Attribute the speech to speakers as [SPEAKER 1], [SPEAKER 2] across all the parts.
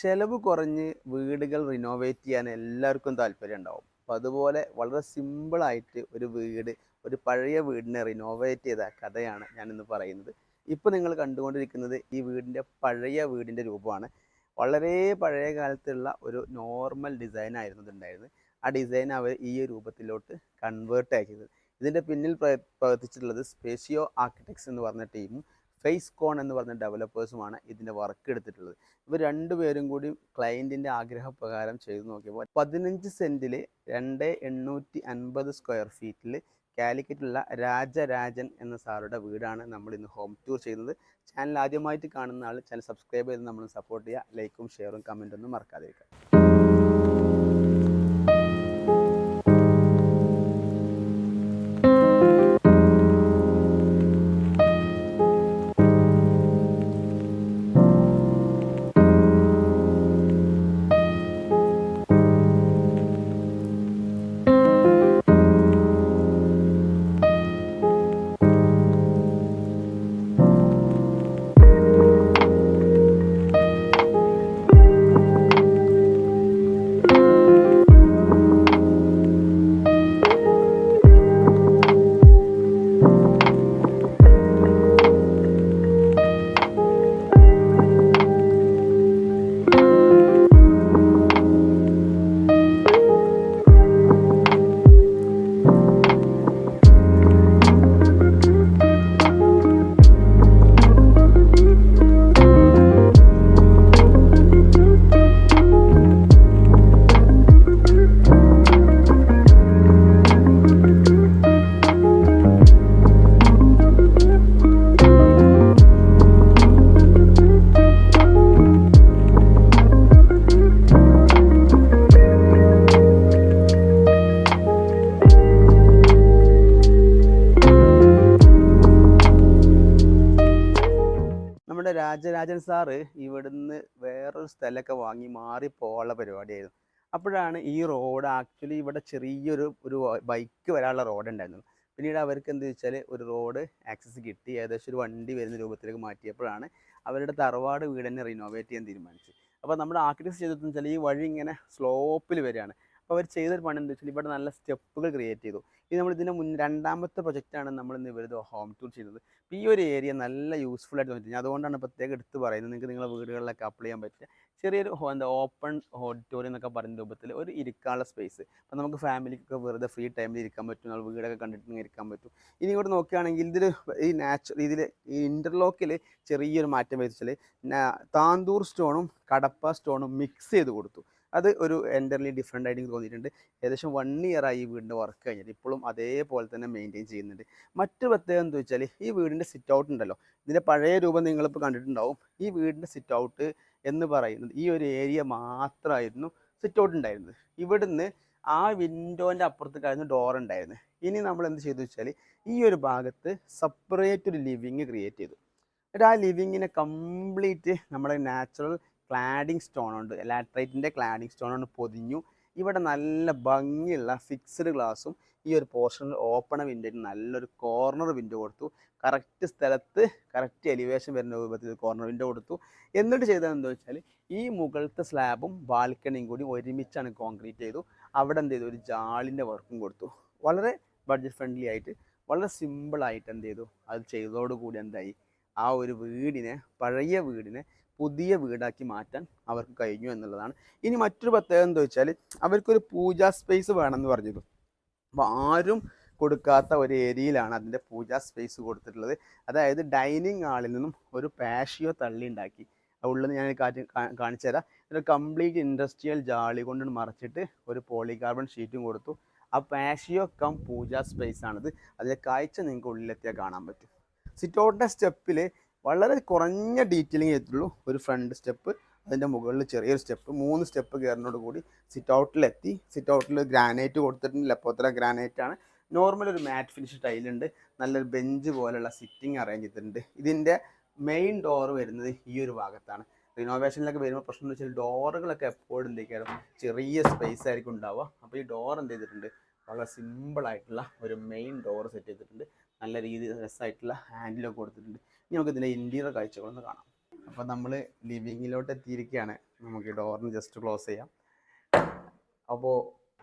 [SPEAKER 1] ചെലവ് കുറഞ്ഞ് വീടുകൾ റിനോവേറ്റ് ചെയ്യാൻ എല്ലാവർക്കും താല്പര്യം ഉണ്ടാവും. അപ്പോൾ അതുപോലെ വളരെ സിമ്പിളായിട്ട് ഒരു വീട് ഒരു പഴയ വീടിനെ റിനോവേറ്റ് ചെയ്ത കഥയാണ് ഞാനിന്ന് പറയുന്നത്. ഇപ്പോൾ നിങ്ങൾ കണ്ടുകൊണ്ടിരിക്കുന്നത് ഈ വീടിന്റെ പഴയ വീടിന്റെ രൂപമാണ്. വളരെ പഴയ കാലത്തുള്ള ഒരു നോർമൽ ഡിസൈൻ ആയിരുന്നു ഉണ്ടായിരുന്നത് ആ ഡിസൈൻ അവർ ഈ രൂപത്തിലോട്ട് കൺവേർട്ട് ആക്കിയത്. ഇതിന്റെ പിന്നിൽ പ്രവർത്തിച്ചിട്ടുള്ളത് സ്പേഷ്യോ ആർക്കിടെക്ട്സ് എന്ന് പറഞ്ഞ ടീമും ഫേസ് കോൺ എന്ന് പറഞ്ഞ ഡെവലപ്പേഴ്സുമാണ് ഇതിന്റെ വർക്ക് എടുത്തിട്ടുള്ളത്. ഇവർ രണ്ടുപേരും കൂടി ക്ലയന്റിന്റെ ആഗ്രഹപ്രകാരം ചെയ്തു നോക്കിയപ്പോൾ പതിനഞ്ച് സെന്റിൽ രണ്ട് എണ്ണൂറ്റി അൻപത് സ്ക്വയർ ഫീറ്റിൽ കാലിക്കറ്റുള്ള രാജരാജൻ എന്ന സാറുടെ വീടാണ് നമ്മൾ ഇന്ന് ഹോം ടൂർ ചെയ്യുന്നത്. ചാനൽ ആദ്യമായിട്ട് കാണുന്ന ആൾ ചാനൽ സബ്സ്ക്രൈബ് ചെയ്ത് നമ്മൾ സപ്പോർട്ട് ചെയ്യുക. ലൈക്കും ഷെയറും കമന്റൊന്നും മറക്കാതിരിക്കുക. സാറ് ഇവിടുന്ന് വേറൊരു സ്ഥലമൊക്കെ വാങ്ങി മാറി പോകാനുള്ള പരിപാടിയായിരുന്നു. അപ്പോഴാണ് ഈ റോഡ് ആക്ച്വലി ഇവിടെ ചെറിയൊരു ഒരു ബൈക്ക് വരാനുള്ള റോഡ് ഉണ്ടായിരുന്നു പിന്നീട് അവർക്ക് എന്ത് വെച്ചാൽ ഒരു റോഡ് ആക്സസ് കിട്ടി. ഏകദേശം ഒരു വണ്ടി വരുന്ന രൂപത്തിലേക്ക് മാറ്റിയപ്പോഴാണ് അവരുടെ തറവാട് വീട് റിനോവേറ്റ് ചെയ്യാൻ തീരുമാനിച്ചത്. അപ്പോൾ നമ്മുടെ ആർക്കിടെക്ട് ചെയ്തതെന്ന് വെച്ചാൽ ഈ വഴി ഇങ്ങനെ സ്ലോപ്പിൽ വരികയാണ്. അപ്പോൾ അവർ ചെയ്തൊരു പണി എന്താ വെച്ചാൽ ഇവിടെ നല്ല സ്റ്റെപ്പുകൾ ക്രിയേറ്റ് ചെയ്തു. ഇത് നമ്മൾ ഇതിന്റെ മുൻ രണ്ടാമത്തെ പ്രൊജക്റ്റാണ് നമ്മൾ ഇന്ന് ഇവരത് ഹോം ടൂർ ചെയ്തത്. ഈ ഒരു ഏരിയ നല്ല യൂസ്ഫുൾ ആയിട്ട് തോന്നി അതുകൊണ്ടാണ് പ്രത്യേകം എടുത്ത് പറയുന്നത്. നിങ്ങൾക്ക് നിങ്ങളുടെ വീടുകളിലൊക്കെ അപ്ലൈ ചെയ്യാൻ പറ്റിയ ചെറിയൊരു എന്താ ഓപ്പൺ ഓഡിറ്റോറിയം എന്നൊക്കെ പറയുന്ന രൂപത്തിൽ ഒരു ഇരിക്കാനുള്ള സ്പേസ് അപ്പോൾ നമുക്ക് ഫാമിലിക്കൊക്കെ വെറുതെ ഫ്രീ ടൈമിൽ ഇരിക്കാൻ പറ്റും. നമ്മൾ വീടൊക്കെ കണ്ടിട്ട് ഇരിക്കാൻ പറ്റും. ഇനി ഇങ്ങോട്ട് നോക്കുകയാണെങ്കിൽ ഇതിൽ ഈ നാച്ചുറൽ ഇതിൽ ഈ ഇന്റർലോക്കിൽ ചെറിയൊരു മാറ്റം വരുത്തിച്ചാൽ താന്തൂർ സ്റ്റോണും കടപ്പ സ്റ്റോണും മിക്സ് ചെയ്ത് കൊടുത്തു. അത് ഒരു എന്റർലി ഡിഫറെന്റ് ആയിട്ട് എനിക്ക് തോന്നിയിട്ടുണ്ട്. ഏകദേശം വൺ ഇയർ ആയി വീടിന്റെ വർക്ക് കഴിഞ്ഞിട്ട്. ഇപ്പോഴും അതേപോലെ തന്നെ മെയിന്റെയിൻ ചെയ്യുന്നുണ്ട്. മറ്റു പ്രത്യേകത എന്താ വെച്ചാൽ ഈ വീടിന്റെ സിറ്റ് ഔട്ട് ഉണ്ടല്ലോ. ഇതിന്റെ പഴയ രൂപം നിങ്ങളിപ്പോൾ കണ്ടിട്ടുണ്ടാവും. ഈ വീടിന്റെ സിറ്റ് ഔട്ട് എന്ന് പറയുന്നത് ഈ ഒരു ഏരിയ മാത്രമായിരുന്നു സിറ്റ് ഔട്ട് ഉണ്ടായിരുന്നത്. ഇവിടുന്ന് ആ വിൻഡോന്റെ അപ്പുറത്തേക്കായിരുന്നു ഡോർ ഉണ്ടായിരുന്നത് ഇനി നമ്മൾ എന്ത് ചെയ്തു വെച്ചാൽ ഈ ഒരു ഭാഗത്ത് സെപ്പറേറ്റ് ഒരു ലിവിങ് ക്രിയേറ്റ് ചെയ്തു. എന്നിട്ട് ആ ലിവിങ്ങിനെ കംപ്ലീറ്റ് നമ്മുടെ നാച്ചുറൽ ക്ലാഡിങ് സ്റ്റോൺ ഉണ്ട്. ലാട്രൈറ്റിന്റെ ക്ലാഡിങ് സ്റ്റോൺ കൊണ്ട് പൊതിഞ്ഞു. ഇവിടെ നല്ല ഭംഗിയുള്ള ഫിക്സ്ഡ് ഗ്ലാസും ഈ ഒരു പോർഷനിൽ ഓപ്പൺ വിൻഡോയിൽ നല്ലൊരു കോർണർ വിൻഡോ കൊടുത്തു. കറക്റ്റ് സ്ഥലത്ത് കറക്റ്റ് എലിവേഷൻ വരുന്ന രൂപത്തിൽ കോർണർ വിൻഡോ കൊടുത്തു. എന്നിട്ട് ചെയ്തത് എന്താ വെച്ചാൽ ഈ മുകളിലത്തെ സ്ലാബും ബാൽക്കണിയും കൂടി ഒരുമിച്ചാണ് കോൺക്രീറ്റ് ചെയ്തു. അവിടെ എന്ത് ചെയ്തു? ഒരു ജാളിന്റെ വർക്കും കൊടുത്തു. വളരെ ബഡ്ജറ്റ് ഫ്രണ്ട്ലി ആയിട്ട് വളരെ സിമ്പിളായിട്ട് എന്ത് ചെയ്തു? അത് ചെയ്തതോടുകൂടി എന്തായി? ആ ഒരു വീടിനെ പഴയ വീടിനെ പുതിയ വീടാക്കി മാറ്റാൻ അവർക്ക് കഴിഞ്ഞു എന്നുള്ളതാണ്. ഇനി മറ്റൊരു പ്രത്യേകത എന്താ വെച്ചാൽ അവർക്കൊരു പൂജാ സ്പേസ് വേണമെന്ന് പറഞ്ഞിരുന്നു. അപ്പോൾ ആരും കൊടുക്കാത്ത ഒരു ഏരിയയിലാണ് അതിന്റെ പൂജാ സ്പേസ് കൊടുത്തിട്ടുള്ളത്. അതായത് ഡൈനിങ് ഹാളിൽ നിന്നും ഒരു പാഷിയോ തള്ളി ഉണ്ടാക്കി. ഉള്ളത് ഞാൻ കാറ്റ് കാണിച്ചു തരാം. ഒരു കംപ്ലീറ്റ് ഇൻഡസ്ട്രിയൽ ജാളി കൊണ്ട് മറച്ചിട്ട് ഒരു പോളികാർബൺ ഷീറ്റും കൊടുത്തു. ആ പാഷിയോ കം പൂജാ സ്പേസ് ആണിത്. അതിലെ കാഴ്ച നിങ്ങൾക്ക് ഉള്ളിലെത്തിയാൽ കാണാൻ പറ്റും. സിറ്റൗട്ടിന്റെ സ്റ്റെപ്പിൽ വളരെ കുറഞ്ഞ ഡീറ്റെയിലിംഗ് ചെയ്തിട്ടുള്ളൂ. ഒരു ഫ്രണ്ട് സ്റ്റെപ്പ് അതിന്റെ മുകളിൽ ചെറിയൊരു സ്റ്റെപ്പ് മൂന്ന് സ്റ്റെപ്പ് കയറുന്നതോട് കൂടി സിറ്റ് ഔട്ടിലെത്തി സിറ്റ് ഔട്ടിൽ ഗ്രാനൈറ്റ് കൊടുത്തിട്ടുണ്ട് ലെപ്പോത്ര ഗ്രാനൈറ്റ് ആണ്. നോർമൽ ഒരു മാറ്റ് ഫിനിഷ് ടൈലുണ്ട് നല്ലൊരു ബെഞ്ച് പോലുള്ള സിറ്റിംഗ് അറേഞ്ച് ചെയ്തിട്ടുണ്ട്. ഇതിന്റെ മെയിൻ ഡോർ വരുന്നത് ഈ ഒരു ഭാഗത്താണ്. റിനോവേഷനിലൊക്കെ വരുമ്പോൾ പ്രശ്നം എന്ന് വെച്ചാൽ ഡോറുകളൊക്കെ എപ്പോഴും എന്തൊക്കെയാലും ചെറിയ സ്പേസ് ആയിരിക്കും ഉണ്ടാവുക. അപ്പോൾ ഈ ഡോർ എന്ത് ചെയ്തിട്ടുണ്ട്? വളരെ സിമ്പിളായിട്ടുള്ള ഒരു മെയിൻ ഡോർ സെറ്റ് ചെയ്തിട്ടുണ്ട്. നല്ല രീതിയിൽ രസമായിട്ടുള്ള ഹാൻഡിലൊക്കെ കൊടുത്തിട്ടുണ്ട്. ഇനി നമുക്ക് ഇതിന്റെ ഇന്റീരിയർ കാഴ്ചകളൊന്ന് കാണാം. അപ്പോൾ നമ്മൾ ലിവിങ്ങിലോട്ട് എത്തിയിരിക്കുകയാണ് നമുക്ക് ഡോറിന് ജസ്റ്റ് ക്ലോസ് ചെയ്യാം. അപ്പോൾ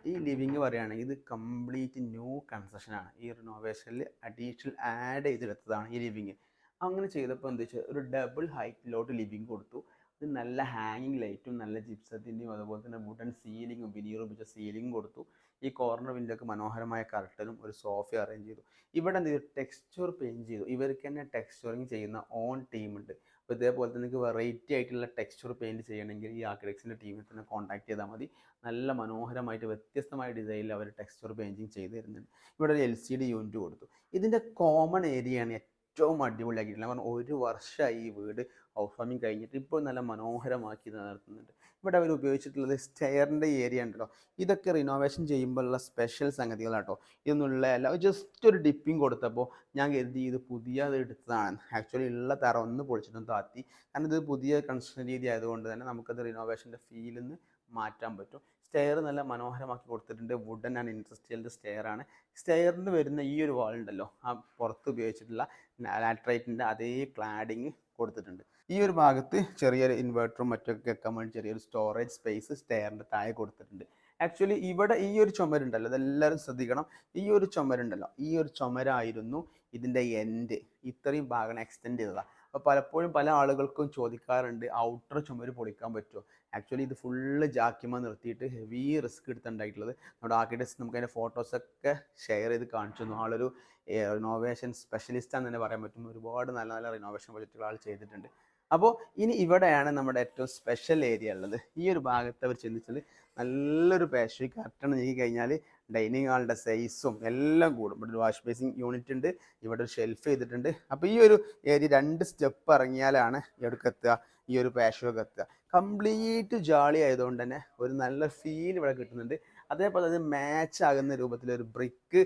[SPEAKER 1] ഈ ലിവിങ് പറയുകയാണെങ്കിൽ ഇത് കംപ്ലീറ്റ് ന്യൂ കൺസ്ട്രക്ഷനാണ് ഈ റിനോവേഷനിൽ അഡീഷണൽ ആഡ് ചെയ്തെടുത്തതാണ് ഈ ലിവിങ് അങ്ങനെ ചെയ്തപ്പോൾ എന്താ വെച്ചാൽ ഒരു ഡബിൾ ഹൈറ്റിലോട്ട് ലിവിങ് കൊടുത്തു. ഇത് നല്ല ഹാങ്ങിങ് ലൈറ്റും നല്ല ജിപ്സത്തിന്റെയും അതുപോലെ തന്നെ വുഡൻ സീലിങ്ങും വിനീറും വെച്ച സീലിങ്ങും കൊടുത്തു. ഈ കോർണർ വിൻഡോക്ക് മനോഹരമായ കർട്ടനും ഒരു സോഫ അറേഞ്ച് ചെയ്തു. ഇവിടെ എന്ത് ചെയ്തു? ടെക്സ്ചർ പെയിന്റ് ചെയ്തു. ഇവർക്ക് തന്നെ ടെക്സ്ചറിങ് ചെയ്യുന്ന ഓൺ ടീമുണ്ട് അപ്പോൾ ഇതേപോലെ തന്നെ നിങ്ങൾക്ക് വെറൈറ്റി ആയിട്ടുള്ള ടെക്സ്ചർ പെയിന്റ് ചെയ്യണമെങ്കിൽ ഈ ആർക്കിടെക്സിന്റെ ടീമിൽ തന്നെ കോൺടാക്ട് ചെയ്താൽ മതി. നല്ല മനോഹരമായിട്ട് വ്യത്യസ്തമായ ഡിസൈനിൽ അവർ ടെക്സ്ചർ പെയിന്റിങ് ചെയ്ത് തരുന്നുണ്ട്. ഇവിടെ ഒരു എൽ സി ഡി യൂണിറ്റ് കൊടുത്തു. ഇതിന്റെ കോമൺ ഏരിയയാണ് ഏറ്റവും അടിപൊളിയാക്കിയിട്ടുള്ളത്. കാരണം ഒരു വർഷമായി ഈ വീട് ഹൗസ് വാമിങ് കഴിഞ്ഞിട്ട് ഇപ്പോൾ നല്ല മനോഹരമാക്കി നടത്തുന്നുണ്ട് ഇവിടെ അവർ ഉപയോഗിച്ചിട്ടുള്ളത് സ്റ്റെയറിന്റെ ഏരിയ ഉണ്ടല്ലോ. ഇതൊക്കെ റിനോവേഷൻ ചെയ്യുമ്പോഴുള്ള സ്പെഷ്യൽ സംഗതികളാട്ടോ. ഇതൊന്നുള്ള അല്ല. ജസ്റ്റ് ഒരു ഡിപ്പിങ് കൊടുത്തപ്പോൾ ഞാൻ കരുതി ഇത് പുതിയ എടുത്തതാണ്. ആക്ച്വലി ഉള്ള തറ ഒന്ന് പൊളിച്ചിട്ടും താത്തി. കാരണം ഇത് പുതിയ കൺസ്ട്രക്ഷൻ രീതി ആയതുകൊണ്ട് തന്നെ നമുക്കത് റിനോവേഷന്റെ ഫീലിൽ നിന്ന് മാറ്റാൻ പറ്റും. സ്റ്റെയർ നല്ല മനോഹരമാക്കി കൊടുത്തിട്ടുണ്ട്. വുഡൻ ആൻഡ് ഇൻഡസ്ട്രിയലിന്റെ സ്റ്റെയർ ആണ്. സ്റ്റെയറിന് വരുന്ന ഈ ഒരു വാൾ ഉണ്ടല്ലോ ആ പുറത്ത് ഉപയോഗിച്ചിട്ടുള്ള ലാട്രൈറ്റിന്റെ അതേ ക്ലാഡിങ് കൊടുത്തിട്ടുണ്ട്. ഈ ഒരു ഭാഗത്ത് ചെറിയൊരു ഇൻവെർട്ടറും മറ്റൊക്കെ വെക്കാൻ വേണ്ടി ചെറിയൊരു സ്റ്റോറേജ് സ്പേസ് സ്റ്റെയറിന്റെ താഴെ കൊടുത്തിട്ടുണ്ട്. ആക്ച്വലി ഇവിടെ ഈ ഒരു ചുമരുണ്ടല്ലോ അതെല്ലാവരും ശ്രദ്ധിക്കണം. ഈ ഒരു ചുമരുണ്ടല്ലോ ഈ ഒരു ചുമരായിരുന്നു ഇതിന്റെ എൻഡ് ഇത്രയും ഭാഗം എക്സ്റ്റെൻഡ് ചെയ്തതാണ് അപ്പോൾ പലപ്പോഴും പല ആളുകൾക്കും ചോദിക്കാറുണ്ട് ഔട്ടർ ചുമര് പൊളിക്കാൻ പറ്റുമോ? ആക്ച്വലി ഇത് ഫുള്ള് ജാക്കിമ നിർത്തിയിട്ട് ഹെവി റിസ്ക് എടുത്തുണ്ടായിട്ടുള്ളത് നമ്മുടെ ആർക്കിടെക്ട്സ് നമുക്ക് അതിന്റെ ഫോട്ടോസൊക്കെ ഷെയർ ചെയ്ത് കാണിച്ചു തന്നു. ആളൊരു റിനോവേഷൻ സ്പെഷ്യലിസ്റ്റ് ആണെന്ന് തന്നെ പറയാൻ പറ്റും. ഒരുപാട് നല്ല നല്ല റിനോവേഷൻ പ്രൊജക്റ്റുകൾ ആൾ ചെയ്തിട്ടുണ്ട്. അപ്പോൾ ഇനി ഇവിടെയാണ് നമ്മുടെ ഏറ്റവും സ്പെഷ്യൽ ഏരിയ ഉള്ളത്. ഈ ഒരു ഭാഗത്ത് അവർ ചിന്തിച്ചാൽ നല്ലൊരു പേശ്വി കർട്ടൺ നീക്കി കഴിഞ്ഞാൽ ഡൈനിങ് ഹാളിന്റെ സൈസും എല്ലാം കൂടും. ഇവിടെ ഒരു വാഷ് ബേസിങ് യൂണിറ്റ് ഉണ്ട് ഇവിടെ ഒരു ഷെൽഫ് ചെയ്തിട്ടുണ്ട്. അപ്പോൾ ഈ ഒരു ഏരിയ രണ്ട് സ്റ്റെപ്പ് ഇറങ്ങിയാലാണ് ഇവിടേക്ക് എത്തുക ഈ ഒരു പാഷൊക്കെ എത്തുക. കംപ്ലീറ്റ് ജാളി ആയതുകൊണ്ട് തന്നെ ഒരു നല്ല ഫീൽ ഇവിടെ കിട്ടുന്നുണ്ട്. അതേപോലെ അത് മാച്ച് ആകുന്ന രൂപത്തിൽ ഒരു ബ്രിക്ക്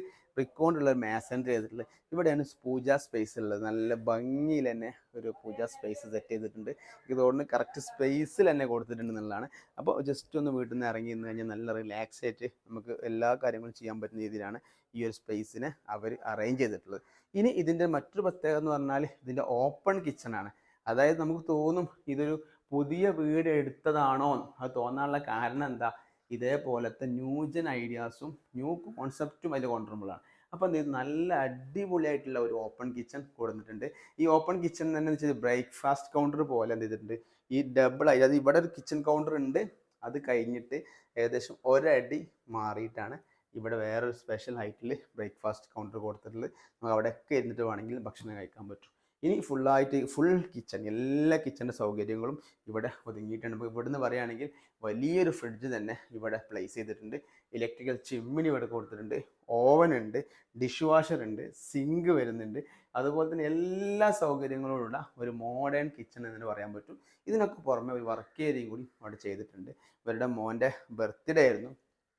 [SPEAKER 1] കൊണ്ടുള്ള ഒരു മാസന്റർ ചെയ്തിട്ടുള്ളത് ഇവിടെയാണ് പൂജ സ്പേസ് ഉള്ളത്. നല്ല ഭംഗിയിൽ തന്നെ ഒരു പൂജ സ്പേസ് സെറ്റ് ചെയ്തിട്ടുണ്ട്. എനിക്ക് തോന്നുന്നു കറക്റ്റ് സ്പേസിൽ തന്നെ കൊടുത്തിട്ടുണ്ട് എന്നുള്ളതാണ്. അപ്പോൾ ജസ്റ്റ് ഒന്ന് വീട്ടിൽ നിന്ന് ഇറങ്ങി നിന്ന് കഴിഞ്ഞാൽ നല്ല റിലാക്സ് ആയിട്ട് നമുക്ക് എല്ലാ കാര്യങ്ങളും ചെയ്യാൻ പറ്റുന്ന രീതിയിലാണ് ഈ ഒരു സ്പേസിനെ അവർ അറേഞ്ച് ചെയ്തിട്ടുള്ളത്. ഇനി ഇതിന്റെ മറ്റൊരു പ്രത്യേകത എന്ന് പറഞ്ഞാൽ ഇതിന്റെ ഓപ്പൺ കിച്ചണാണ് അതായത് നമുക്ക് തോന്നും ഇതൊരു പുതിയ വീട് എടുത്തതാണോ അത് തോന്നാനുള്ള കാരണം എന്താ? ഇതേപോലത്തെ ന്യൂജൻ ഐഡിയാസും ന്യൂ കോൺസെപ്റ്റും അതിൽ കൊണ്ടുവരുമ്പോഴാണ്. അപ്പോൾ എന്ത് ചെയ്തു? നല്ല അടിപൊളിയായിട്ടുള്ള ഒരു ഓപ്പൺ കിച്ചൺ കൊടുത്തിട്ടുണ്ട്. ഈ ഓപ്പൺ കിച്ചൺ തന്നെ എന്ന് വെച്ചാൽ ബ്രേക്ക്ഫാസ്റ്റ് കൗണ്ടർ പോലെ എന്ത് ചെയ്തിട്ടുണ്ട്? ഈ ഡബിൾ ആയി അതായത് ഇവിടെ ഒരു കിച്ചൺ കൗണ്ടർ ഉണ്ട്. അത് കഴിഞ്ഞിട്ട് ഏകദേശം ഒരടി മാറിയിട്ടാണ് ഇവിടെ വേറൊരു സ്പെഷ്യൽ ഹൈറ്റിൽ ബ്രേക്ക്ഫാസ്റ്റ് കൗണ്ടർ കൊടുത്തിട്ടുള്ളത്. നമുക്ക് അവിടെയൊക്കെ ഇരുന്നിട്ട് വേണമെങ്കിൽ ഭക്ഷണം കഴിക്കാൻ പറ്റും. ഇനി ഫുള്ളായിട്ട് ഫുൾ കിച്ചൺ എല്ലാ കിച്ചന്റെ സൗകര്യങ്ങളും ഇവിടെ ഒതുങ്ങിയിട്ടുണ്ട്. ഇപ്പോൾ ഇവിടുന്ന് പറയുകയാണെങ്കിൽ വലിയൊരു ഫ്രിഡ്ജ് തന്നെ ഇവിടെ പ്ലേസ് ചെയ്തിട്ടുണ്ട്. ഇലക്ട്രിക്കൽ ചിമ്മിനി ഇവിടെ കൊടുത്തിട്ടുണ്ട്. ഓവൻ ഉണ്ട് ഡിഷ് വാഷർ ഉണ്ട് സിങ്ക് വരുന്നുണ്ട്. അതുപോലെ തന്നെ എല്ലാ സൗകര്യങ്ങളോടുള്ള ഒരു മോഡേൺ കിച്ചൺ എന്ന് പറയാൻ പറ്റും. ഇതിനൊക്കെ പുറമെ ഒരു വർക്ക് ഏരിയയും കൂടി അവിടെ ചെയ്തിട്ടുണ്ട്. ഇവരുടെ മോന്റെ ബർത്ത്ഡേ ആയിരുന്നു.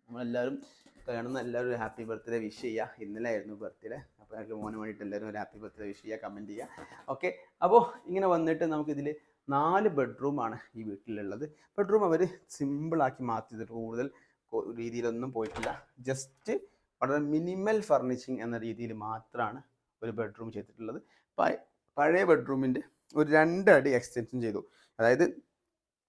[SPEAKER 1] നമ്മളെല്ലാവരും കാണുന്ന എല്ലാവരും ഹാപ്പി ബർത്ത്ഡേ വിഷ് ചെയ്യുക. ഇന്നലെ ആയിരുന്നു ബർത്ത്ഡേ ഞങ്ങൾക്ക് മോന് വേണ്ടിയിട്ട് എല്ലാവരും ഒരു ഹാപ്പി ബർത്ത്ഡേ വിഷ് ചെയ്യുക കമന്റ് ചെയ്യുക ഓക്കെ അപ്പോൾ ഇങ്ങനെ വന്നിട്ട് നമുക്കിതിൽ നാല് ബെഡ്റൂമാണ് ഈ വീട്ടിലുള്ളത്. ബെഡ്റൂം അവർ സിമ്പിളാക്കി മാറ്റിയിട്ട് കൂടുതൽ രീതിയിലൊന്നും പോയിട്ടില്ല. ജസ്റ്റ് വളരെ മിനിമൽ ഫർണിഷിങ് എന്ന രീതിയിൽ മാത്രമാണ് ഒരു ബെഡ്റൂം ചെയ്തിട്ടുള്ളത്. പഴയ ബെഡ്റൂമിന്റെ ഒരു രണ്ടടി എക്സ്റ്റൻഷൻ ചെയ്തു. അതായത്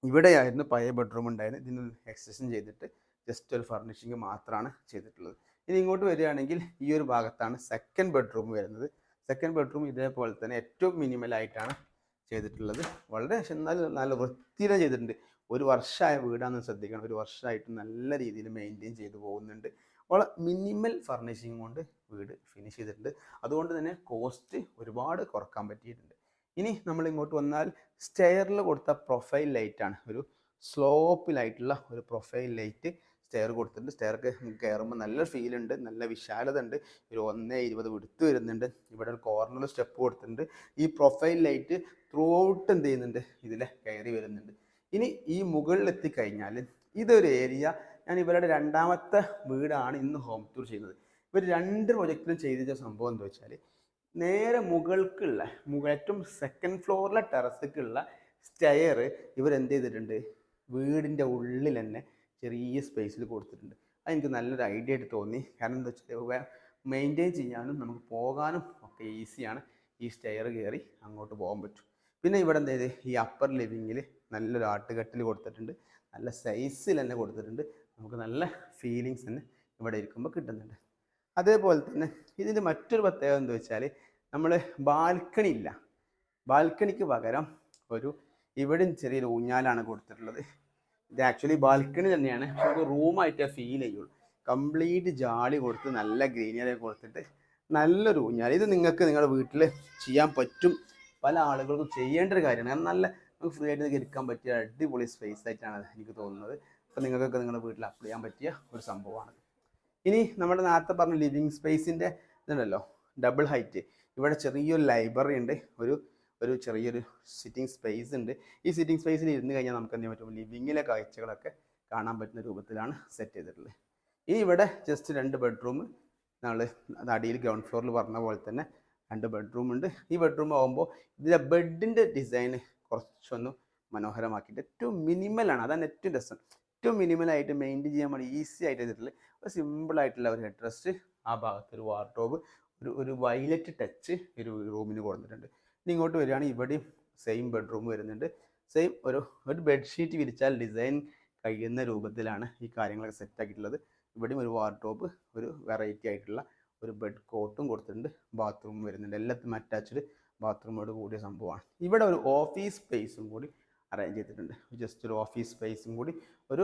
[SPEAKER 1] ഇവിടെയായിരുന്നു പഴയ ബെഡ്റൂം ഉണ്ടായിരുന്നത്. ഇതിന് എക്സ്റ്റൻഷൻ ചെയ്തിട്ട് ജസ്റ്റ് ഒരു ഫർണിഷിങ് മാത്രമാണ് ചെയ്തിട്ടുള്ളത്. ഇനി ഇങ്ങോട്ട് വരികയാണെങ്കിൽ ഈ ഒരു ഭാഗത്താണ് സെക്കൻഡ് ബെഡ്റൂം വരുന്നത്. സെക്കൻഡ് ബെഡ്റൂം ഇതേപോലെ തന്നെ ഏറ്റവും മിനിമലായിട്ടാണ് ചെയ്തിട്ടുള്ളത്. വളരെ നല്ല നല്ല വൃത്തിയിലും ചെയ്തിട്ടുണ്ട്. ഒരു വർഷമായ വീടാണെന്ന് ശ്രദ്ധിക്കണം. ഒരു വർഷമായിട്ട് നല്ല രീതിയിൽ മെയിന്റെയിൻ ചെയ്തു പോകുന്നുണ്ട്. വളരെ മിനിമൽ ഫർണിഷിങ് കൊണ്ട് വീട് ഫിനിഷ് ചെയ്തിട്ടുണ്ട്. അതുകൊണ്ട് തന്നെ കോസ്റ്റ് ഒരുപാട് കുറയ്ക്കാൻ പറ്റിയിട്ടുണ്ട്. ഇനി നമ്മൾ ഇങ്ങോട്ട് വന്നാൽ സ്റ്റെയറിൽ കൊടുത്ത പ്രൊഫൈൽ ലൈറ്റാണ് ഒരു സ്ലോപ്പിലായിട്ടുള്ള ഒരു പ്രൊഫൈൽ ലൈറ്റ് സ്റ്റെയർ കൊടുത്തിട്ടുണ്ട്. സ്റ്റെയർ കയറുമ്പോൾ നല്ല ഫീൽ ഉണ്ട്. നല്ല വിശാലത ഉണ്ട് ഒരു ഒന്നേ ഇരുപത് വിടുത്ത് വരുന്നുണ്ട്. ഇവിടെ ഒരു കോർണർ സ്റ്റെപ്പ് കൊടുത്തിട്ടുണ്ട്. ഈ പ്രൊഫൈൽ ലൈറ്റ് ത്രൂ ഔട്ട് എന്ത് ചെയ്യുന്നുണ്ട്? ഇതിൽ കയറി വരുന്നുണ്ട്. ഇനി ഈ മുകളിൽ എത്തിക്കഴിഞ്ഞാൽ ഇതൊരു ഏരിയ ഞാൻ ഇവരുടെ രണ്ടാമത്തെ വീടാണ് ഇന്ന് ഹോം ടൂർ ചെയ്യുന്നത്. ഇവർ രണ്ട് പ്രൊജക്റ്റിലും ചെയ്തിച്ച സംഭവം എന്താ വെച്ചാൽ നേരെ മുകൾക്കുള്ള മുകൾ ഏറ്റവും സെക്കൻഡ് ഫ്ലോറിലെ ടെറസിക്കുള്ള സ്റ്റെയർ ഇവരെന്ത് ചെയ്തിട്ടുണ്ട്? വീടിന്റെ ഉള്ളിൽ തന്നെ ചെറിയ സ്പേസിൽ കൊടുത്തിട്ടുണ്ട്. അതെനിക്ക് നല്ലൊരു ഐഡിയ ആയിട്ട് തോന്നി. കാരണം എന്താ വെച്ചാൽ മെയിന്റെയിൻ ചെയ്യാനും നമുക്ക് പോകാനും ഒക്കെ ഈസിയാണ് ഈ സ്റ്റെയർ കയറി അങ്ങോട്ട് പോകാൻ പറ്റും. പിന്നെ ഇവിടെ എന്ത് ചെയ്ത്? ഈ അപ്പർ ലിവിങ്ങിൽ നല്ലൊരു ആട്ടുകട്ടിൽ കൊടുത്തിട്ടുണ്ട്. നല്ല സൈസിൽ തന്നെ കൊടുത്തിട്ടുണ്ട്. നമുക്ക് നല്ല ഫീലിങ്സ് തന്നെ ഇവിടെ ഇരിക്കുമ്പോൾ കിട്ടുന്നുണ്ട്. അതേപോലെ തന്നെ ഇതിന്റെ മറ്റൊരു പ്രത്യേകത എന്താ വെച്ചാൽ നമ്മൾ ബാൽക്കണി ഇല്ല. ബാൽക്കണിക്ക് പകരം ഒരു ഇവിടെ ചെറിയൊരു ഊഞ്ഞാലാണ് കൊടുത്തിട്ടുള്ളത്. ഇത് ആക്ച്വലി ബാൽക്കണി തന്നെയാണ്. നമുക്ക് റൂമായിട്ടേ ഫീൽ ചെയ്യുള്ളൂ. കംപ്ലീറ്റ് ജാളി കൊടുത്ത് നല്ല ഗ്രീനറി കൊടുത്തിട്ട് നല്ലൊരു ഊഞ്ഞാൽ ഇത് നിങ്ങൾക്ക് നിങ്ങളുടെ വീട്ടിൽ ചെയ്യാൻ പറ്റും. പല ആളുകൾക്കും ചെയ്യേണ്ട ഒരു കാര്യമാണ്. കാരണം നല്ല നമുക്ക് ഫ്രീ ആയിട്ട് ഇരിക്കാൻ പറ്റിയ അടിപൊളി സ്പേസ് ആയിട്ടാണ് എനിക്ക് തോന്നുന്നത്. അപ്പോൾ നിങ്ങൾക്കൊക്കെ നിങ്ങളുടെ വീട്ടിൽ അപ്ലൈ ചെയ്യാൻ പറ്റിയ ഒരു സംഭവമാണ്. ഇനി നമ്മുടെ നേരത്തെ പറഞ്ഞ ലിവിങ് സ്പേസിന്റെ ഇതുണ്ടല്ലോ ഡബിൾ ഹൈറ്റ് ഇവിടെ ചെറിയൊരു ലൈബ്രറി ഉണ്ട്. ഒരു ഒരു ചെറിയൊരു സിറ്റിംഗ് സ്പേസ് ഉണ്ട്. ഈ സിറ്റിംഗ് സ്പേസിൽ ഇരുന്ന് കഴിഞ്ഞാൽ നമുക്ക് എന്ത് പറ്റും? ലിവിങ്ങിലെ കാഴ്ചകളൊക്കെ കാണാൻ പറ്റുന്ന രൂപത്തിലാണ് സെറ്റ് ചെയ്തിട്ടുള്ളത്. ഇനി ഇവിടെ ജസ്റ്റ് രണ്ട് ബെഡ്റൂം നമ്മൾ അടിയിൽ ഗ്രൗണ്ട് ഫ്ലോറിൽ പറഞ്ഞ പോലെ തന്നെ രണ്ട് ബെഡ്റൂം ഉണ്ട്. ഈ ബെഡ്റൂം ആകുമ്പോൾ ഇതിലെ ബെഡിന്റെ ഡിസൈൻ കുറച്ചൊന്ന് മനോഹരമാക്കിയിട്ട് ഏറ്റവും മിനിമലാണ് അതാണ് ഏറ്റവും രസം. ഏറ്റവും മിനിമലായിട്ട് മെയിന്റെയിൻ ചെയ്യാൻ വേണ്ടി ഈസി ആയിട്ട് ചെയ്തിട്ടുള്ളത് ഒരു സിമ്പിൾ ആയിട്ടുള്ള ഒരു ഹെഡ് റെസ്റ്റ് ആ ഭാഗത്ത് ഒരു വാർഡ്രോബ് ഒരു ഒരു വയലറ്റ് ടച്ച് ഒരു റൂമിന് കൊടുത്തിട്ടുണ്ട്. ഇനി ഇങ്ങോട്ട് വരികയാണെങ്കിൽ ഇവിടെയും സെയിം ബെഡ്റൂം വരുന്നുണ്ട്. സെയിം ഒരു ഒരു ബെഡ്ഷീറ്റ് വിരിച്ചാൽ ഡിസൈൻ കഴിയുന്ന രൂപത്തിലാണ് ഈ കാര്യങ്ങളൊക്കെ സെറ്റ് ആക്കിയിട്ടുള്ളത്. ഇവിടെയും ഒരു വാർഡ്രോബ് ഒരു വെറൈറ്റി ആയിട്ടുള്ള ഒരു ബെഡ് കോട്ടും കൊടുത്തിട്ടുണ്ട്. ബാത്റൂം വരുന്നുണ്ട്. എല്ലാത്തിനും അറ്റാച്ച്ഡ് ബാത്റൂമോട് കൂടിയ സംഭവമാണ്. ഇവിടെ ഒരു ഓഫീസ് സ്പേസും കൂടി അറേഞ്ച് ചെയ്തിട്ടുണ്ട്. ജസ്റ്റ് ഒരു ഓഫീസ് സ്പേസും കൂടി ഒരു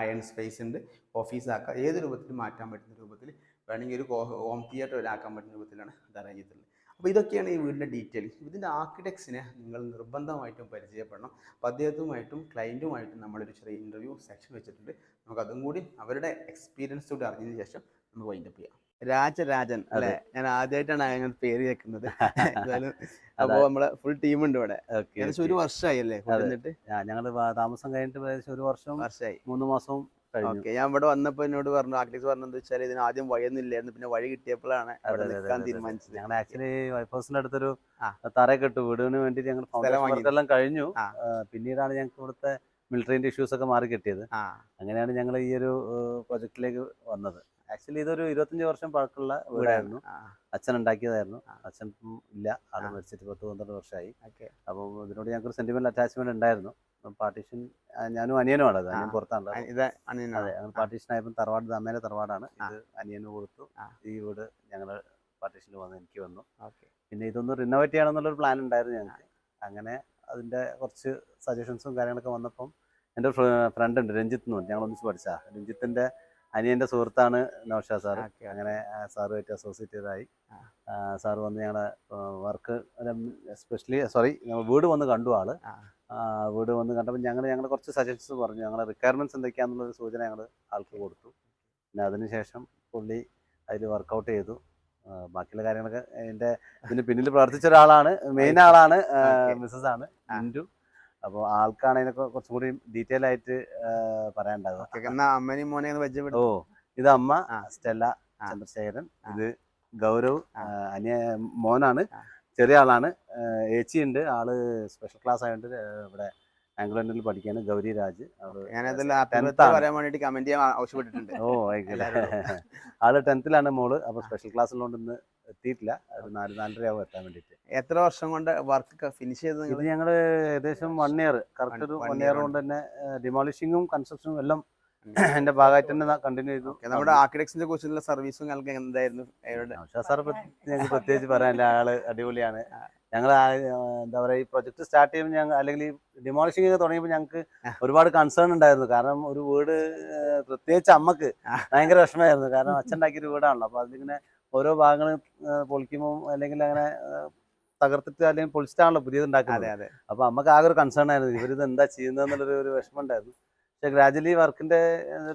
[SPEAKER 1] അയൺ സ്പേസ് ഉണ്ട്. ഓഫീസ് ആക്കാം ഏത് രൂപത്തിൽ മാറ്റാൻ പറ്റുന്ന രൂപത്തിൽ വേണമെങ്കിൽ ഒരു ഹോം തിയേറ്റർ ആക്കാൻ പറ്റുന്ന രൂപത്തിലാണ് അത് അറേഞ്ച് ചെയ്തിട്ടുള്ളത്. അപ്പോൾ ഇതൊക്കെയാണ് ഈ വീടിന്റെ ഡീറ്റെയിൽ ഇതിന്റെ ആർക്കിടെക്ട്സിനെ നിങ്ങൾ നിർബന്ധമായിട്ടും പരിചയപ്പെടണം. അപ്പോൾ അദ്ദേഹത്തുമായിട്ടും ക്ലയന്റുമായിട്ടും നമ്മളൊരു ചെറിയ ഇന്റർവ്യൂ സെക്ഷൻ വെച്ചിട്ടുണ്ട്. നമുക്ക് അതും കൂടി അവരുടെ എക്സ്പീരിയൻസ് കൂടി അറിഞ്ഞതിന് ശേഷം നമുക്ക് വൈൻഡപ്പ് ചെയ്യാം. രാജരാജൻ അല്ലെ? ഞാൻ ആദ്യമായിട്ടാണ് അങ്ങനെ പേര് കേൾക്കുന്നത്. അപ്പോ അപ്പോൾ നമ്മളെ ഫുൾ ടീം ഉണ്ട് ഇവിടെ. ഏകദേശം ഒരു വർഷമായി അല്ലേ?
[SPEAKER 2] ഞങ്ങൾ താമസം കഴിഞ്ഞിട്ട് ഏകദേശം ഒരു വർഷം
[SPEAKER 1] വർഷമായി
[SPEAKER 2] മൂന്ന് മാസവും
[SPEAKER 1] ഓക്കെ ഞാൻ ഇവിടെ വന്നപ്പോ എന്നോട് പറഞ്ഞു ആർക്കിടെക്ട് പറഞ്ഞത് വെച്ചാൽ ഇതിന് ആദ്യം വഴിയൊന്നും ഇല്ലായിരുന്നു പിന്നെ വഴി കിട്ടിയപ്പോഴാണ് അവിടെ നിൽക്കാൻ തീരുമാനിച്ചത്.
[SPEAKER 2] ഞങ്ങൾ ആക്ച്വലി വൈഫ് ഹൗസിന്റെ അടുത്തൊരു. തറയൊക്കെ ഇട്ടു. വീടിന് വേണ്ടിയിട്ട് ഞങ്ങൾ എല്ലാം കഴിഞ്ഞു. പിന്നീടാണ് ഞങ്ങൾക്ക് ഇവിടുത്തെ മിലിറ്ററിന്റെ ഇഷ്യൂസ് ഒക്കെ മാറി കിട്ടിയത്. അങ്ങനെയാണ് ഞങ്ങൾ ഈ ഒരു പ്രൊജക്റ്റിലേക്ക് വന്നത്. ആക്ച്വലി ഇതൊരു ഇരുപത്തഞ്ച് വർഷം പഴക്കമുള്ള വീടായിരുന്നു. അച്ഛൻ ഉണ്ടാക്കിയതായിരുന്നു. അച്ഛൻ ഇല്ല.
[SPEAKER 1] ആൾ
[SPEAKER 2] മരിച്ചിട്ട് പത്ത് പന്ത്രണ്ട് വർഷമായി. അപ്പം ഇതിനോട് ഞങ്ങൾക്ക് സെന്റിമെന്റ് അറ്റാച്ച്മെന്റ് ഉണ്ടായിരുന്നു. പാർട്ടീഷൻ ഞാനും അനിയനുമാണ് അത്. അനിയൻ
[SPEAKER 1] പുറത്താണ്
[SPEAKER 2] പുറത്താണുള്ളത്.
[SPEAKER 1] ഇത് അനിയനാണ്.
[SPEAKER 2] അതെ ഞങ്ങൾ പാർട്ടീഷൻ ആയപ്പോൾ തറവാട് അമ്മേലെ തറവാടാണ്. ഇത് അനിയന് കൊടുത്തു. ഈ വീട് ഞങ്ങൾ പാർട്ടീഷനിൽ വന്ന് എനിക്ക് വന്നു. പിന്നെ ഇതൊന്ന് റിനോവേറ്റ് ചെയ്യണമെന്നുള്ളൊരു പ്ലാൻ ഉണ്ടായിരുന്നു ഞങ്ങൾക്ക് അങ്ങനെ അതിന്റെ കുറച്ച് സജഷൻസും കാര്യങ്ങളൊക്കെ വന്നപ്പം എന്റെ ഫ്രണ്ട് ഉണ്ട് രഞ്ജിത്ത് എന്ന് പറഞ്ഞു. ഞങ്ങൾ ഒന്നിച്ച് പഠിച്ച. രഞ്ജിത്തിന്റെ അനിയന്റെ സുഹൃത്താണ് നൗഷാ സാർ അങ്ങനെ സാറുമായിട്ട് അസോസിയേറ്റഡ് ആയി
[SPEAKER 1] ആ.
[SPEAKER 2] സാർ വന്ന് ഞങ്ങളെ വർക്ക് എസ്പെഷ്യലി സോറി വീട് വന്ന് കണ്ടു ആൾ. വീട് വന്ന് കണ്ടപ്പോൾ ഞങ്ങൾ ഞങ്ങൾ കുറച്ച് സജഷൻസ് പറഞ്ഞു. ഞങ്ങളുടെ റിക്വയർമെന്റ്സ് എന്തൊക്കെയാണെന്നുള്ളൊരു സൂചന ഞങ്ങൾ ആൾക്ക് കൊടുത്തു. പിന്നെ അതിനുശേഷം പുള്ളി അതിൽ വർക്കൗട്ട് ചെയ്തു. ബാക്കിയുള്ള കാര്യങ്ങളൊക്കെ എന്റെ ഇതിന് പിന്നിൽ പ്രവർത്തിച്ച ഒരാളാണ്. മെയിൻ ആളാണ് മിസ്സസ് ആണ്. ഇൻഡു അപ്പോൾ ആൾക്കാണ് ഇതിനൊക്കെ കുറച്ചും കൂടി ഡീറ്റെയിൽ ആയിട്ട്
[SPEAKER 1] പറയാനുണ്ടാകും
[SPEAKER 2] ഓ ഇത് അമ്മ സ്റ്റെല്ല. ചന്ദ്രശേഖരൻ ഇത് ഗൗരവ് അനിയ മോനാണ്. ചെറിയ ആളാണ്. ഏച്ചി ഉണ്ട്. ആൾ സ്പെഷ്യൽ ക്ലാസ് ആയതുകൊണ്ട് ഇവിടെ ആംഗ്ലണ്ടിൽ പഠിക്കാണ്. ഗൗരി രാജ്.
[SPEAKER 1] കമന്റ് ചെയ്യാൻ ആവശ്യപ്പെട്ടിട്ടുണ്ട്.
[SPEAKER 2] ഓ. ആൾ ടെൻത്തിലാണ് മോൾ. അപ്പൊ സ്പെഷ്യൽ ക്ലാസ് ഉള്ളതുകൊണ്ട് ഇന്ന് എത്തിയിട്ടില്ല. ഒരു നാല് നാലര ആവും എത്താൻ വേണ്ടിട്ട്
[SPEAKER 1] എത്ര വർഷം കൊണ്ട് വർക്ക് ഫിനിഷ് ചെയ്ത്
[SPEAKER 2] ഇത് ഞങ്ങൾ ഏകദേശം വൺ ഇയർ കറക്റ്റ് ഒരു വൺ ഇയർ കൊണ്ട് തന്നെ ഡിമോളിഷിങ്ങും കൺസ്ട്രക്ഷനും എല്ലാം എന്റെ ഭാഗമായിട്ട് തന്നെ കണ്ടിന്യൂ ചെയ്തു.
[SPEAKER 1] നമ്മുടെ ആർക്കിടെക്ചറിന്റെ കുറിച്ചുള്ള സർവീസും ഞങ്ങൾക്ക് എന്തായിരുന്നു
[SPEAKER 2] സാർ ഞങ്ങൾക്ക് പ്രത്യേകിച്ച് പറയാനില്ല ആൾ അടിപൊളിയാണ്. ഞങ്ങൾ എന്താ പറയാ ഈ പ്രൊജക്ട് സ്റ്റാർട്ട് ചെയ്യുമ്പോൾ ഞങ്ങൾ അല്ലെങ്കിൽ ഡിമോളിഷിംഗ് ഒക്കെ തുടങ്ങിയപ്പോൾ ഞങ്ങൾക്ക് ഒരുപാട് കൺസേൺ ഉണ്ടായിരുന്നു. കാരണം ഒരു വീട് പ്രത്യേകിച്ച്
[SPEAKER 1] അമ്മയ്ക്ക്.
[SPEAKER 2] ഭയങ്കര വിഷമമായിരുന്നു. കാരണം അച്ഛൻ ഉണ്ടാക്കിയൊരു വീടാണല്ലോ. അപ്പൊ അതിങ്ങനെ ഓരോ ഭാഗങ്ങൾ പൊളിക്കുമ്പോൾ അല്ലെങ്കിൽ അങ്ങനെ തകർത്തിട്ട് അല്ലെങ്കിൽ പൊളിച്ചിട്ടാണല്ലോ പുതിയത് ഉണ്ടാക്കുന്നത്.
[SPEAKER 1] അതെ
[SPEAKER 2] അപ്പൊ അമ്മയ്ക്ക് ആകെ ഒരു കൺസേൺ ആയിരുന്നു. ഇവരിത് എന്താ ചെയ്യുന്നതെന്നുള്ളൊരു ഒരു വിഷമം ഉണ്ടായിരുന്നു. പക്ഷെ ഗ്രാജുവലി വർക്കിന്റെ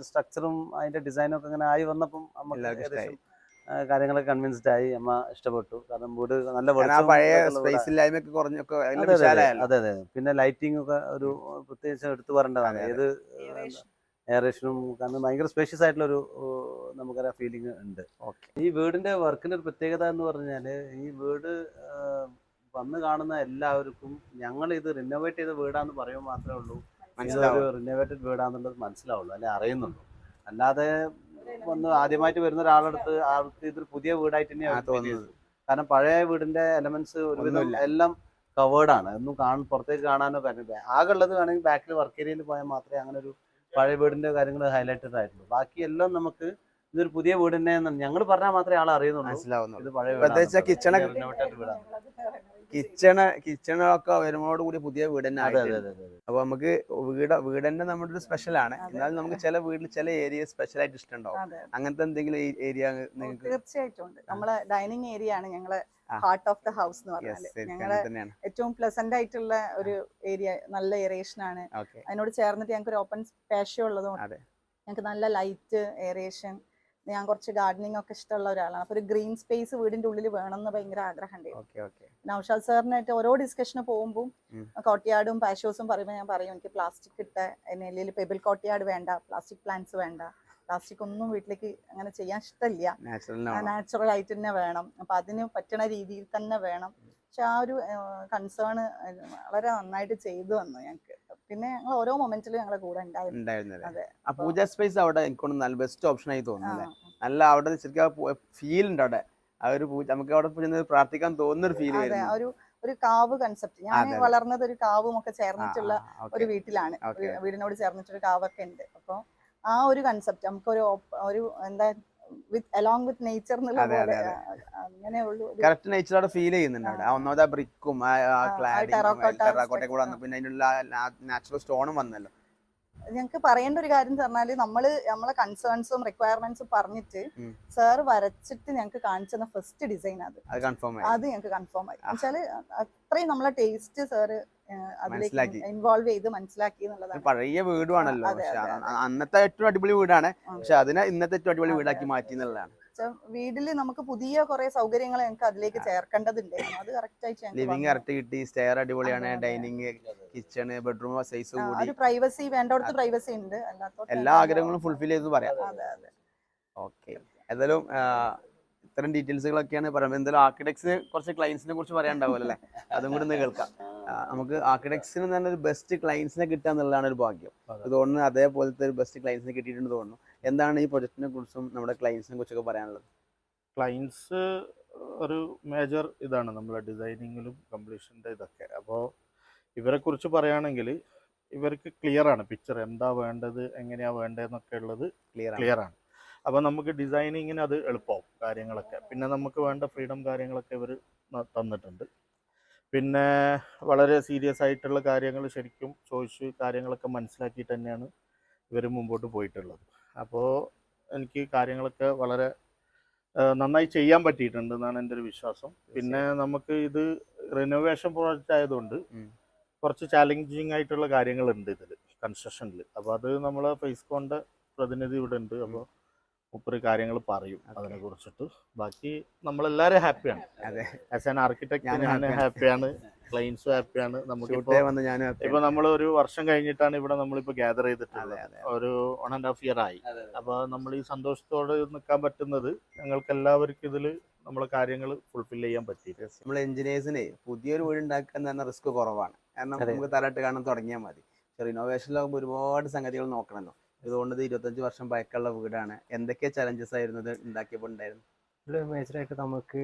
[SPEAKER 2] സ്ട്രക്ചറും അതിന്റെ ഡിസൈനും ഒക്കെ ഇങ്ങനെ ആയി വന്നപ്പം
[SPEAKER 1] എല്ലാവർക്കും
[SPEAKER 2] കാര്യങ്ങളൊക്കെ കൺവിൻസ്ഡ് ആയി അമ്മ ഇഷ്ടപ്പെട്ടു. കാരണം വീട് നല്ല
[SPEAKER 1] പഴയ സ്പേസ് ഇല്ലായ്മയൊക്കെ കുറഞ്ഞൊക്കെ
[SPEAKER 2] അതെ, അതെ, പിന്നെ ലൈറ്റിംഗ് ഒക്കെ ഒരു പ്രത്യേകിച്ച് എടുത്തു പറയേണ്ടതാണ്. ഏത് എയറേഷനും കാരണം ഭയങ്കര സ്പേഷ്യസ് ആയിട്ടുള്ള ഒരു നമുക്കറിയാം ഫീലിംഗ് ഉണ്ട്.
[SPEAKER 1] ഓക്കെ
[SPEAKER 2] ഈ വീടിന്റെ വർക്കിന്റെ ഒരു പ്രത്യേകത എന്ന് പറഞ്ഞാൽ ഈ വീട് വന്ന് കാണുന്ന എല്ലാവർക്കും ഞങ്ങൾ ഇത് റിനോവേറ്റ് ചെയ്ത വീടാന്ന് പറയുമ്പോൾ മാത്രമേ ഉള്ളൂ.
[SPEAKER 1] മനസ്സിലാവും.
[SPEAKER 2] റിനോവേറ്റഡ് വീടാന്നുള്ളത് മനസ്സിലാവുള്ളൂ അല്ലെ? അറിയുന്നുള്ളൂ. അല്ലാതെ വന്ന് ആദ്യമായിട്ട് വരുന്ന ഒരാളടുത്ത് ആൾക്ക് ഇതൊരു പുതിയ വീടായിട്ട് തന്നെയാണ്
[SPEAKER 1] തോന്നുന്നത്.
[SPEAKER 2] കാരണം പഴയ വീടിന്റെ എലമെന്റ്സ് ഒരുവിധം എല്ലാം കവേർഡ് ആണ്. ഒന്നും കാണാൻ പുറത്തേക്ക് കാണാനോ കാര്യമില്ല ആകെ ഉള്ളത് വേണമെങ്കിൽ ബാക്കിൽ വർക്ക് ഏരിയയിൽ പോയാൽ മാത്രമേ അങ്ങനെ ഒരു പഴയ വീടിന്റെ കാര്യങ്ങൾ ഹൈലൈറ്റഡ് ആയിട്ടുള്ളൂ. ബാക്കി എല്ലാം നമുക്ക് ഇതൊരു പുതിയ വീട് തന്നെ ഞങ്ങൾ പറഞ്ഞാൽ മാത്രമേ ആൾ അറിയുന്നുള്ളൂ.
[SPEAKER 1] മനസ്സിലാവുന്നുള്ളൂ.
[SPEAKER 2] ഇത് പഴയ
[SPEAKER 1] പ്രത്യേകിച്ച് kitchen
[SPEAKER 2] വീടാണ്.
[SPEAKER 1] കിച്ചണ് കിച്ചണൊക്കെ വരുമ്പോട് കൂടി പുതിയ വീട് തന്നെ
[SPEAKER 2] അതെ അതെ
[SPEAKER 1] ആയിട്ടുണ്ട്.
[SPEAKER 2] അതെ അതെ.
[SPEAKER 1] അപ്പൊ നമുക്ക് വീട് വീട് തന്നെ നമ്മുടെ ഒരു സ്പെഷ്യൽ ആണ്. എന്നാലും നമുക്ക് ചില വീട്ടിൽ ചില ഏരിയ സ്പെഷ്യൽ ആയിട്ട് ഇഷ്ടമുണ്ടാവും അങ്ങനത്തെ എന്തെങ്കിലും ഏരിയ നിങ്ങൾക്ക്
[SPEAKER 3] തീർച്ചയായിട്ടും ഉണ്ട്. നമ്മളെ ഡൈനിങ് ഏരിയ ആണ് ഞങ്ങളെ ഹാർട്ട് ഓഫ് ദ ഹൗസ് എന്ന്
[SPEAKER 1] പറഞ്ഞാൽ
[SPEAKER 3] ഞങ്ങളെ ഏറ്റവും പ്ലസന്റ് ആയിട്ടുള്ള ഒരു ഏരിയ നല്ല ഏറിയേഷൻ ആണ്. അതിനോട് ചേർന്നിട്ട് ഞങ്ങൾക്ക് ഒരു ഓപ്പൺ സ്പേഷ്യം ഉള്ളതും
[SPEAKER 1] അതെ.
[SPEAKER 3] ഞങ്ങൾക്ക് നല്ല ലൈറ്റ് എയറേഷൻ ഞാൻ കുറച്ച് ഗാർഡനിങ് ഒക്കെ ഇഷ്ടമുള്ള ഒരാളാണ്. അപ്പൊ ഒരു ഗ്രീൻ സ്പേസ് വീടിന്റെ ഉള്ളിൽ വേണമെന്ന് ഭയങ്കര ആഗ്രഹം ഉണ്ടായിരുന്നു നൗഷാദ് സാറിനായിട്ട് ഓരോ ഡിസ്കഷന് പോകുമ്പോൾ. കോട്ടിയാടും പാഷോസും പറയുമ്പോൾ ഞാൻ പറയും എനിക്ക് പ്ലാസ്റ്റിക് ഇട്ട നെല്ലിൽ പെബിൾ കോട്ടിയാട് വേണ്ട പ്ലാസ്റ്റിക് പ്ലാന്റ്സ് വേണ്ട. പ്ലാസ്റ്റിക് ഒന്നും വീട്ടിലേക്ക് അങ്ങനെ ചെയ്യാൻ ഇഷ്ടമില്ല.
[SPEAKER 1] നാച്ചുറൽ
[SPEAKER 3] നാച്ചുറൽ ആയിട്ട് തന്നെ വേണം. അപ്പൊ അതിന് പറ്റണ രീതിയിൽ തന്നെ വേണം. പക്ഷെ ആ ഒരു കൺസേൺ വളരെ നന്നായിട്ട് ചെയ്തു വന്നു ഞങ്ങൾക്ക് പിന്നെ ഞങ്ങൾ ഓരോ മൊമെന്റിലും ഞങ്ങളെ കൂടെ ഉണ്ടായിരുന്നു.
[SPEAKER 1] ആ പൂജ സ്പേസ് അവിടെ എനിക്കൊണ്ട് നല്ല ബെസ്റ്റ് ഓപ്ഷൻ ആയി തോന്നുന്നു നല്ല അവിടെ ശരിക്കും ഫീൽ ഉണ്ട് അവിടെ. ആ ഒരു പൂജ നമുക്ക് അവിടെ പ്രാർത്ഥിക്കാൻ തോന്നുന്ന ഒരു ഫീൽ
[SPEAKER 3] ഒരു ഒരു കാവ് കൺസെപ്റ്റ് ഞാൻ. വളർന്നത് ഒരു കാവും ഒക്കെ ചേർന്നിട്ടുള്ള ഒരു വീട്ടിലാണ്. വീടിനോട് ചേർന്നിട്ടൊരു കാവൊക്കെ ഉണ്ട്. അപ്പോൾ ആ ഒരു കൺസെപ്റ്റ് നമുക്ക് ഒരു ഒരു എന്താ with along with nature
[SPEAKER 1] correct നേച്ചറോട് feel ചെയ്യുന്നുണ്ട് അവിടെ. ഒന്നാമത് ആ ബ്രിക്കും ആ
[SPEAKER 3] terracotta
[SPEAKER 1] ടെറാക്കോട്ടയും കൂടെ വന്നു. പിന്നെ അതിനുള്ള നാച്ചുറൽ സ്റ്റോണും വന്നല്ലോ.
[SPEAKER 3] ഞങ്ങൾക്ക് പറയേണ്ട ഒരു കാര്യം പറഞ്ഞാൽ നമ്മൾ നമ്മളെ കൺസേൺസും റിക്വയർമെന്റ്സും പറഞ്ഞിട്ട് സർ വരച്ചിട്ട് ഞങ്ങൾക്ക് കാണിച്ചു തന്ന ഫസ്റ്റ് ഡിസൈൻ അത്.
[SPEAKER 1] അത്
[SPEAKER 3] ഞങ്ങൾക്ക് കൺഫേം ആയി. വെച്ചാൽ അത്രയും നമ്മളെ ടേസ്റ്റ് സാറ് അതിലേക്ക്. ഇൻവോൾവ് ചെയ്ത് മനസ്സിലാക്കി എന്നുള്ളതാണ്.
[SPEAKER 1] പഴയ വീടുവാണല്ലോ. അന്നത്തെ ഏറ്റവും അടിപൊളി വീടാണ്. പക്ഷെ അതിനെ ഇന്നത്തെ ഏറ്റവും അടിപൊളി വീടാക്കി. മാറ്റി എന്നുള്ളതാണ്.
[SPEAKER 3] വീട്ടിൽ നമുക്ക് പുതിയ കുറെ സൗകര്യങ്ങൾ ഞങ്ങൾക്ക് അതിലേക്ക് ചേർക്കേണ്ടതുണ്ടായിരുന്നു. അത് കറക്റ്റ് ആയിട്ട് ലിവിംഗ്.
[SPEAKER 1] കറക്റ്റ് കിട്ടി സ്റ്റെയർ അടിപൊളിയാണ്. ഡൈനിങ് കിച്ചൺ ബെഡ്റൂം സൈസ് കൂടി.
[SPEAKER 3] ഒരു പ്രൈവസി വേണ്ടടുത്ത് പ്രൈവസി ഉണ്ട്.
[SPEAKER 1] എല്ലാ ആഗ്രഹങ്ങളും ഫുൾഫിൽ ചെയ്ത് പറയാം. ഓക്കെ ഏതായാലും ഇത്തരം ഡീറ്റെയിൽസുകളൊക്കെയാണ് പറയുന്നത്. എന്തായാലും ആർക്കിടെക്സ് കുറച്ച് ക്ലയൻസിനെ കുറിച്ച് പറയാനുണ്ടാവുമല്ലോ അല്ലേ? അതും കൂടി ഒന്ന് കേൾക്കാം. നമുക്ക് ആർക്കിടെക്സിന് തന്നെ ഒരു ബെസ്റ്റ് ക്ലയൻസിനെ കിട്ടുക എന്നുള്ളതാണ് ഒരു ഭാഗ്യം. തോന്നുന്നു അതേപോലത്തെ ഒരു ബെസ്റ്റ് ക്ലയൻസിനെ കിട്ടിയിട്ടുണ്ട് തോന്നുന്നു. എന്താണ് ഈ പ്രൊജക്റ്റിനെ കുറിച്ചും നമ്മുടെ ക്ലയൻസിനെ കുറിച്ചൊക്കെ പറയാനുള്ളത്?
[SPEAKER 4] ക്ലയൻസ് ഒരു മേജർ ഇതാണ് നമ്മളെ ഡിസൈനിങ്ങിലും കംപ്ലീഷന്റെ ഇതൊക്കെ. അപ്പോൾ ഇവരെ കുറിച്ച് പറയുകയാണെങ്കിൽ ഇവർക്ക് ക്ലിയർ ആണ്. പിക്ചർ എന്താ വേണ്ടത് എങ്ങനെയാ വേണ്ടതെന്നൊക്കെ ഉള്ളത്
[SPEAKER 1] ക്ലിയർ
[SPEAKER 4] ക്ലിയർ ആണ്. അപ്പോൾ നമുക്ക് ഡിസൈനിങ്ങിന് അത് എളുപ്പമാവും കാര്യങ്ങളൊക്കെ. പിന്നെ നമുക്ക് വേണ്ട ഫ്രീഡം കാര്യങ്ങളൊക്കെ ഇവർ തന്നിട്ടുണ്ട്. പിന്നെ വളരെ സീരിയസ് ആയിട്ടുള്ള കാര്യങ്ങൾ ശരിക്കും ചോദിച്ച് കാര്യങ്ങളൊക്കെ മനസ്സിലാക്കിയിട്ട് തന്നെയാണ് ഇവർ മുമ്പോട്ട് പോയിട്ടുള്ളത്. അപ്പോൾ എനിക്ക് കാര്യങ്ങളൊക്കെ വളരെ നന്നായി ചെയ്യാൻ പറ്റിയിട്ടുണ്ട് എന്നാണ് എന്റെ ഒരു വിശ്വാസം. പിന്നെ നമുക്ക് ഇത് റിനോവേഷൻ പ്രോജക്റ്റ് ആയതുകൊണ്ട് കുറച്ച് ചാലഞ്ചിങ് ആയിട്ടുള്ള കാര്യങ്ങളുണ്ട് ഇതിൽ കൺസ്ട്രക്ഷനിൽ അപ്പോൾ അത് നമ്മൾ ഫേസ്കോണിന്റെ പ്രതിനിധി ഇവിടെ ഉണ്ട്. അപ്പോൾ മുപ്പത് കാര്യങ്ങൾ പറയും. അതിനെ കുറിച്ചിട്ട്. ബാക്കി നമ്മളെല്ലാവരും ഹാപ്പിയാണ് ആസ് ആൻ ആർക്കിടെക്ട് ഞാൻ ഹാപ്പിയാണ് ക്ലയൻസും ഹാപ്പിയാണ്
[SPEAKER 1] നമുക്ക്
[SPEAKER 4] ഇപ്പൊ നമ്മൾ ഒരു വർഷം കഴിഞ്ഞിട്ടാണ് ഇവിടെ നമ്മളിപ്പോ ഗ്യാദർ ചെയ്തിട്ടുള്ളത്. ഒരു വൺ ആൻഡ് ഹാഫ് ഇയർ ആയി. അപ്പൊ നമ്മൾ ഈ സന്തോഷത്തോടെ നിൽക്കാൻ പറ്റുന്നത് ഞങ്ങൾക്ക് എല്ലാവർക്കും ഇതിൽ നമ്മളെ കാര്യങ്ങൾ ഫുൾഫിൽ ചെയ്യാൻ പറ്റി.
[SPEAKER 1] നമ്മൾ എഞ്ചിനീയേഴ്സിനെ പുതിയൊരു വീട് ഉണ്ടാക്കുക എന്ന് പറഞ്ഞാൽ റിസ്ക് കുറവാണ്. കാരണം നമുക്ക് തലയിട്ട് കാണാൻ തുടങ്ങിയാൽ മതി. റിനോവേഷനിലാകുമ്പോൾ ഒരുപാട് സംഗതികൾ നോക്കണമല്ലോ ഇതുകൊണ്ട് ഇത് ഇരുപത്തഞ്ച് വർഷം പഴക്കമുള്ള വീടാണ്. എന്തൊക്കെ ചലഞ്ചസ് ആയിരുന്നു ഇത് ഉണ്ടാക്കിയപ്പോൾ ഉണ്ടായിരുന്നു?
[SPEAKER 5] മേജറായിട്ട് നമുക്ക്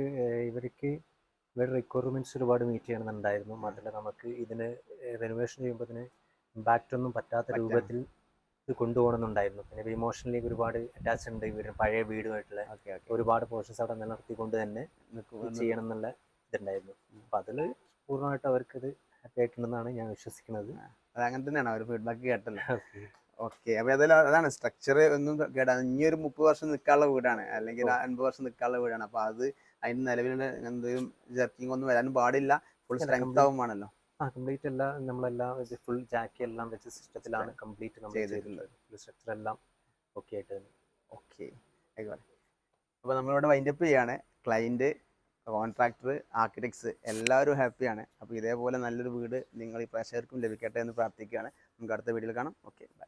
[SPEAKER 5] ഇവർക്ക് ഇവരുടെ റിക്വയർമെന്റ്സ് ഒരുപാട് മീറ്റ് ചെയ്യണമെന്നുണ്ടായിരുന്നു. മാത്രമല്ല നമുക്ക് ഇതിന് റെനോവേഷൻ ചെയ്യുമ്പോൾ ഇതിന് ഇമ്പാക്റ്റ് ഒന്നും പറ്റാത്ത രൂപത്തിൽ ഇത് കൊണ്ടുപോകണമെന്നുണ്ടായിരുന്നു. പിന്നെ ഇമോഷണലി ഒരുപാട് അറ്റാച്ച് ഉണ്ട്. ഇവർ പഴയ വീടുമായിട്ടുള്ള
[SPEAKER 1] ഓക്കെ ഓക്കെ.
[SPEAKER 5] ഒരുപാട് പോർഷൻസ് അവിടെ നിലനിർത്തിക്കൊണ്ട് തന്നെ ചെയ്യണം എന്നുള്ള ഇതുണ്ടായിരുന്നു. അപ്പം അതിൽ പൂർണമായിട്ട് അവർക്കിത് ഹാപ്പി ആയിട്ടുണ്ടെന്നാണ് ഞാൻ വിശ്വസിക്കുന്നത്.
[SPEAKER 1] അത് അങ്ങനെ തന്നെയാണ്. അവർ ഫീഡ്ബാക്ക് കേട്ടല്ലോ. ഓക്കെ. അപ്പോൾ ഏതായാലും അതാണ് സ്ട്രക്ചർ ഒന്നും കേടാ. ഇനി ഒരു മുപ്പത് വർഷം നിൽക്കാനുള്ള വീടാണ്. അല്ലെങ്കിൽ. അൻപത് വർഷം നിൽക്കാനുള്ള വീടാണ്. അപ്പോൾ അത് അതിന് നിലവിലുള്ള എന്തെങ്കിലും ജർക്കിംഗ് ഒന്നും വരാനും പാടില്ല. ഫുൾ സ്ട്രെങ്ത്
[SPEAKER 5] ആവുമാണല്ലോ
[SPEAKER 1] ആവും
[SPEAKER 5] ആ കംപ്ലീറ്റ് എല്ലാം നമ്മളെല്ലാം ഫുൾ ജാക്കി എല്ലാം വെച്ച സിസ്റ്റത്തിലാണ് കംപ്ലീറ്റ് നമ്മൾ.
[SPEAKER 1] ചെയ്തിട്ടുള്ളത്.
[SPEAKER 5] സ്ട്രക്ചർ എല്ലാം ഓക്കെ ആയിട്ട് തന്നെ.
[SPEAKER 1] ഓക്കെ ആയിക്കോട്ടെ. അപ്പോൾ നമ്മളിവിടെ വൈൻഡപ്പ് ചെയ്യാണ്. ക്ലയന്റ് കോൺട്രാക്ടർ ആർക്കിടെക്ട്സ് എല്ലാവരും ഹാപ്പിയാണ് അപ്പോൾ ഇതേപോലെ നല്ലൊരു വീട് നിങ്ങൾ ഈ പ്രേക്ഷകർക്കും ലഭിക്കട്ടെ എന്ന് പ്രാർത്ഥിക്കുകയാണ്. നമുക്ക് അടുത്ത വീഡിയോയിൽ കാണാം. Okay bye